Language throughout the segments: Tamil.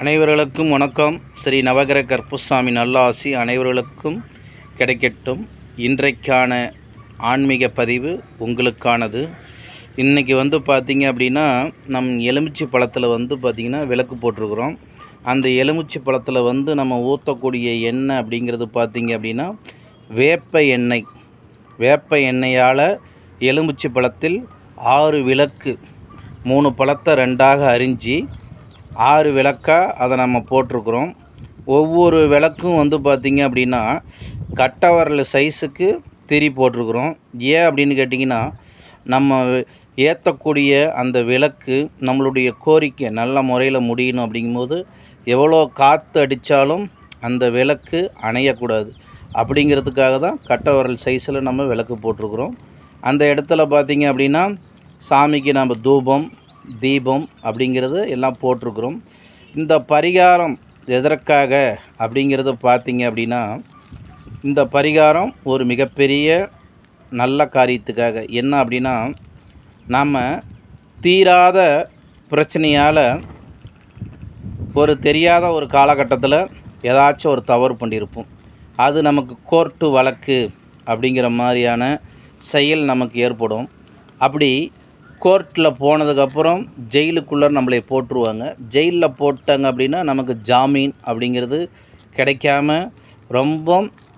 அனைவர்களுக்கும் வணக்கம். ஸ்ரீ நவகிர கற்புசாமி நல்லாசி அனைவர்களுக்கும் கிடைக்கட்டும். இன்றைக்கான ஆன்மீக பதிவு உங்களுக்கானது. இன்றைக்கி வந்து பார்த்திங்க அப்படின்னா நம் எலுமிச்சை பழத்தில் வந்து பார்த்திங்கன்னா விளக்கு போட்டிருக்கிறோம். அந்த எலுமிச்சை பழத்தில் வந்து நம்ம ஊற்றக்கூடிய எண்ணெய் அப்படிங்கிறது பார்த்திங்க அப்படின்னா வேப்ப எண்ணெய். வேப்ப எண்ணெயால் எலுமிச்சை பழத்தில் ஆறு விளக்கு மூணு பழத்தை ரெண்டாக அரிஞ்சு ஆறு விளக்காக அதை நம்ம போட்டிருக்குறோம். ஒவ்வொரு விளக்கும் வந்து பார்த்திங்க அப்படின்னா கட்டை விரல் சைஸுக்கு திரி போட்டிருக்குறோம். ஏன் அப்படின்னு கேட்டிங்கன்னா நம்ம ஏற்றக்கூடிய அந்த விளக்கு நம்மளுடைய கோரிக்கை நல்ல முறையில் முடியணும் அப்படிங்கும்போது எவ்வளோ காற்று அடித்தாலும் அந்த விளக்கு அணையக்கூடாது. அப்படிங்கிறதுக்காக தான் கட்டை விரல் சைஸில் நம்ம விளக்கு போட்டிருக்குறோம். அந்த இடத்துல பார்த்திங்க அப்படின்னா சாமிக்கு நம்ம தூபம் தீபம் அப்படிங்கிறது எல்லாம் போட்டிருக்கிறோம். இந்த பரிகாரம் எதற்காக அப்படிங்கிறத பார்த்தீங்க அப்படின்னா இந்த பரிகாரம் ஒரு மிகப்பெரிய நல்ல காரியத்துக்காக. என்ன அப்படின்னா நாம் தீராத பிரச்சனையால் ஒரு தெரியாத ஒரு காலகட்டத்தில் ஏதாச்சும் ஒரு தவறு பண்ணியிருப்போம் அது நமக்கு கோர்ட்டு வழக்கு அப்படிங்கிற மாதிரியான செயல் நமக்கு ஏற்படும். அப்படி கோர்ட்டில் போனதுக்கப்புறம் ஜெயிலுக்குள்ளே நம்மளை போட்டுருவாங்க. ஜெயிலில் போட்டாங்க அப்படின்னா நமக்கு ஜாமீன் அப்படிங்கிறது கிடைக்காம ரொம்ப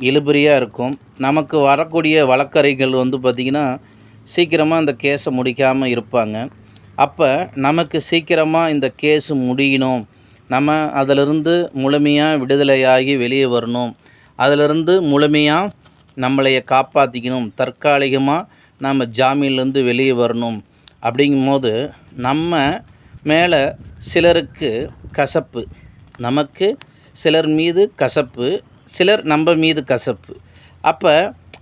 இழுபறியாக இருக்கும். நமக்கு வரக்கூடிய வழக்கறிஞர்கள் வந்து பார்த்திங்கன்னா சீக்கிரமாக அந்த கேஸை முடிக்காமல் இருப்பாங்க. அப்போ நமக்கு சீக்கிரமாக இந்த கேஸு முடியணும். நம்ம அதிலிருந்து முழுமையாக விடுதலையாகி வெளியே வரணும். அதிலிருந்து முழுமையாக நம்மளைய காப்பாற்றிக்கணும் தற்காலிகமாக நம்ம ஜாமீன்லேருந்து வெளியே வரணும். அப்படிங்கும்போது நம்ம மேலே சிலருக்கு கசப்பு. நமக்கு சிலர் மீது கசப்பு சிலர் நம்ம மீது கசப்பு. அப்போ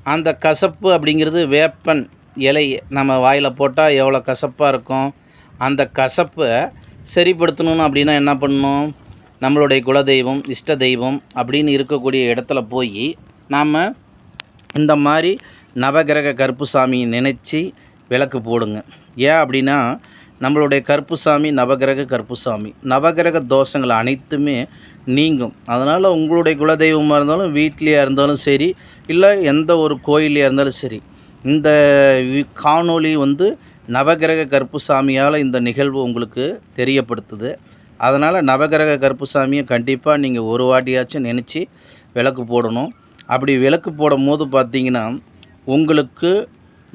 அந்த கசப்பு அப்படிங்கிறது வேப்பன் இலை நம்ம வாயில் போட்டால் எவ்வளோ கசப்பாக இருக்கும்? அந்த கசப்பை சரிப்படுத்தணும்னு அப்படின்னா என்ன பண்ணணும்? நம்மளுடைய குலதெய்வம் இஷ்ட தெய்வம் அப்படின்னு இருக்கக்கூடிய இடத்துல போய் நாம் இந்த மாதிரி நவகிரக கருப்புசாமியை நினச்சி விளக்கு போடுங்க. ஏன் அப்படின்னா நம்மளுடைய கருப்புசாமி நவகிரக கருப்புசாமி. நவகிரக தோஷங்கள் அனைத்துமே நீங்கும். அதனால் உங்களுடைய குலதெய்வமாக இருந்தாலும் வீட்லேயே இருந்தாலும் சரி இல்லை எந்த ஒரு கோயிலையாக இருந்தாலும் சரி இந்த காணொளி வந்து நவகிரக கருப்புசாமியால் இந்த நிகழ்வு உங்களுக்கு தெரியப்படுத்துது. அதனால் நவகிரக கருப்புசாமியை கண்டிப்பாக நீங்கள் ஒரு வாட்டியாச்சும் நினச்சி விளக்கு போடணும். அப்படி விளக்கு போடும் போது பார்த்தீங்கன்னா உங்களுக்கு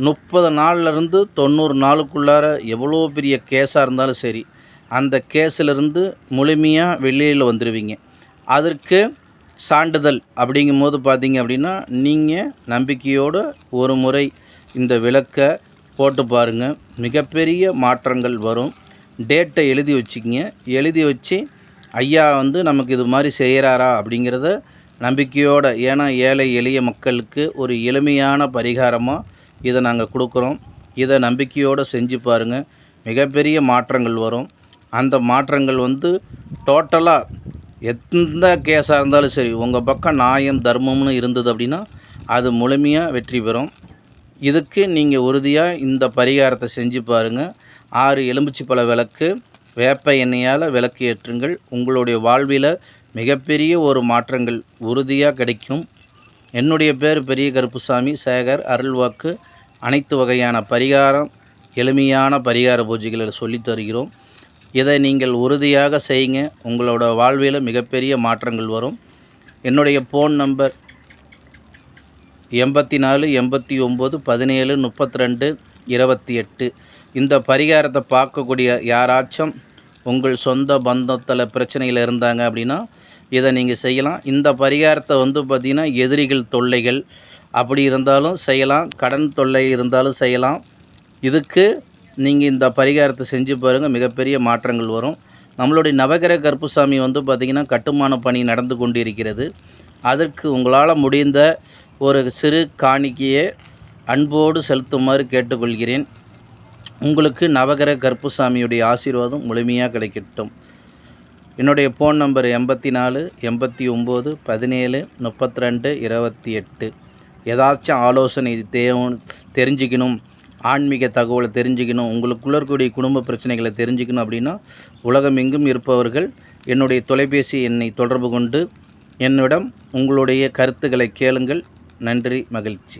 முப்பது நாள்லேருந்து தொண்ணூறு நாளுக்குள்ளார எவ்வளோ பெரிய கேஸாக இருந்தாலும் சரி அந்த கேஸிலிருந்து முழுமையாக வெளியில் வந்துடுவீங்க அதற்கு சான்றிதழ் அப்படிங்கும்போது பார்த்தீங்க அப்படின்னா நீங்கள் நம்பிக்கையோடு ஒரு முறை இந்த விளக்கை போட்டு பாருங்கள் மிகப்பெரிய மாற்றங்கள் வரும். டேட்டை எழுதி வச்சுக்கிங்க. எழுதி வச்சு ஐயா வந்து நமக்கு இது மாதிரி செய்கிறாரா? அப்படிங்கிறத நம்பிக்கையோடு ஏன்னா ஏழை எளிய மக்களுக்கு ஒரு எளிமையான பரிகாரமாக இதை நாங்கள் கொடுக்குறோம். இதை நம்பிக்கையோடு செஞ்சு பாருங்கள் மிகப்பெரிய மாற்றங்கள் வரும். அந்த மாற்றங்கள் வந்து டோட்டலாக எந்த கேஸாக இருந்தாலும் சரி உங்கள் பக்கம் நியாயம் தர்மம்னு இருந்தது அப்படின்னா அது முழுமையாக வெற்றி பெறும். இதுக்கு நீங்கள் உறுதியாக இந்த பரிகாரத்தை செஞ்சு பாருங்கள் ஆறு எலுமிச்சை பழ விளக்கு வேப்ப எண்ணெயால் விளக்கு ஏற்றுங்கள். உங்களுடைய வாழ்வில் மிகப்பெரிய ஒரு மாற்றங்கள் உறுதியாக கிடைக்கும். என்னுடைய பேர் பெரிய கருப்புசாமி. சேகர் அருள்வாக்கு அனைத்து வகையான பரிகாரம் எளிமையான பரிகார பூஜைகளை சொல்லித் தருகிறோம். இதை நீங்கள் உறுதியாக செய்யுங்க. உங்களோட வாழ்வில் மிகப்பெரிய மாற்றங்கள் வரும். என்னுடைய ஃபோன் நம்பர் எண்பத்தி நாலு எண்பத்தி ஒம்பது பதினேழு முப்பத்தி ரெண்டு இருபத்தி எட்டு இந்த பரிகாரத்தை பார்க்கக்கூடிய யாராச்சும் உங்கள் சொந்த பந்தத்தில் பிரச்சனையில் இருந்தாங்க அப்படின்னா இதை நீங்கள் செய்யலாம். இந்த பரிகாரத்தை வந்து பார்த்திங்கன்னா எதிரிகள் தொல்லைகள் அப்படி இருந்தாலும் செய்யலாம். கடன் தொல்லை இருந்தாலும் செய்யலாம். இதுக்கு நீங்கள் இந்த பரிகாரத்தை செஞ்சு பாருங்கள் மிகப்பெரிய மாற்றங்கள் வரும். நம்மளுடைய நவகிர கருப்புசாமி வந்து பார்த்திங்கன்னா கட்டுமான பணி நடந்து கொண்டு இருக்கிறது அதற்கு உங்களால் முடிந்த ஒரு சிறு காணிக்கையை அன்போடு செலுத்துமாறு கேட்டுக்கொள்கிறேன். உங்களுக்கு நவகிர கருப்புசாமியுடைய ஆசீர்வாதம் முழுமையாக கிடைக்கட்டும். என்னுடைய ஃபோன் நம்பர் எண்பத்தி நாலு எண்பத்தி ஒம்பது பதினேழு முப்பத்தி ரெண்டு இருபத்தி எட்டு ஏதாச்சும் ஆலோசனை தேவை தெரிஞ்சுக்கணும் ஆன்மீக தகவலை தெரிஞ்சுக்கணும் உங்களுக்குள்ள இருக்கக்கூடிய குடும்ப பிரச்சனைகளை தெரிஞ்சுக்கணும் அப்படின்னா உலகமெங்கும் இருப்பவர்கள் என்னுடைய தொலைபேசி எண்ணை தொடர்பு கொண்டு என்னிடம் உங்களுடைய கருத்துக்களை கேளுங்கள். நன்றி மகிழ்ச்சி.